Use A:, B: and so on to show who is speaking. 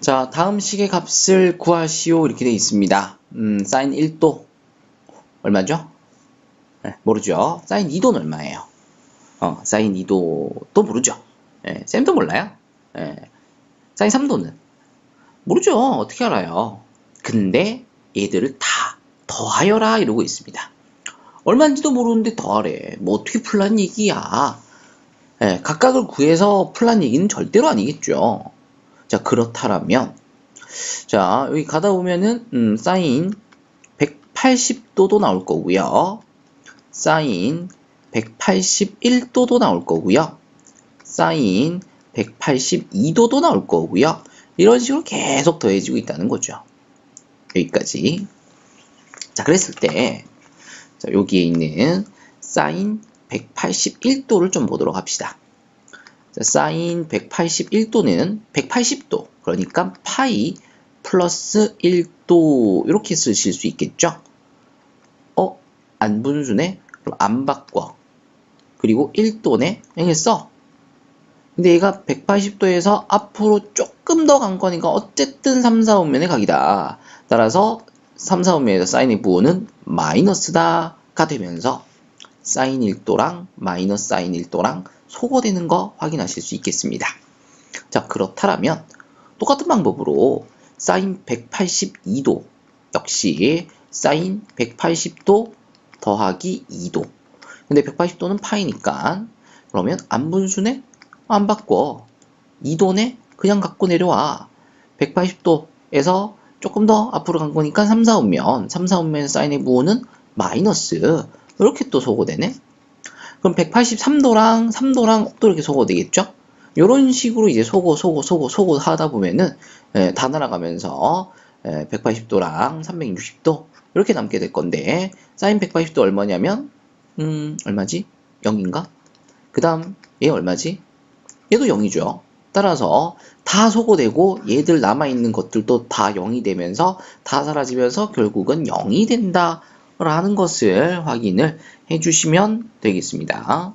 A: 자, 다음 식의 값을 구하시오 이렇게 되어 있습니다. 음, 사인 1도 얼마죠? 네, 모르죠. 사인 2도는 얼마예요? 어, 사인 2도도 모르죠. 예, 쌤도 몰라요. 예, 사인 3도는 모르죠. 어떻게 알아요? 근데 얘들을 다 더하여라 이러고 있습니다. 얼마인지도 모르는데 더하래. 뭐 어떻게 풀란 얘기야? 예, 각각을 구해서 풀란 얘기는 절대로 아니겠죠. 자, 그렇다면, 자, 여기 가다 보면은, 음, 사인 180도도 나올 거고요. 사인 181도도 나올 거고요. 사인 182도도 나올 거고요. 이런 식으로 계속 더해지고 있다는 거죠. 여기까지. 자, 그랬을 때, 자, 여기에 있는 사인 181도를 좀 보도록 합시다. 자, 사인 181도는 180도, 그러니까 파이 플러스 1도 이렇게 쓰실 수 있겠죠? 어? 안 분수네? 그럼 안 바꿔. 그리고 1도네? 이렇게 써. 근데 얘가 180도에서 앞으로 조금 더 간 거니까 어쨌든 3, 4, 5면의 각이다. 따라서 3, 4, 5면에서 사인의 부호는 마이너스다가 되면서 사인 1도랑 마이너스 사인 1도랑 소거되는 거 확인하실 수 있겠습니다. 자, 그렇다면 똑같은 방법으로 사인 182도 역시 사인 180도 더하기 2도. 근데 180도는 파이니까 그러면 안분수네? 안 바꿔. 2도네? 그냥 갖고 내려와. 180도에서 조금 더 앞으로 간 거니까 3, 4, 5면 3, 4, 5면 사인의 부호는 마이너스 이렇게 또 소거되네. 그럼 183도랑 3도랑 또 이렇게 소거되겠죠? 이런 식으로 이제 소거, 소거, 소거, 소거 하다 보면은 예, 다 날아가면서 예, 180도랑 360도 이렇게 남게 될 건데 사인 180도 얼마냐면 음 얼마지? 0인가? 그 다음 얘 얼마지? 얘도 0이죠. 따라서 다 소거되고 얘들 남아있는 것들도 다 0이 되면서 다 사라지면서 결국은 0이 된다 라는 것을 확인을 해주시면 되겠습니다.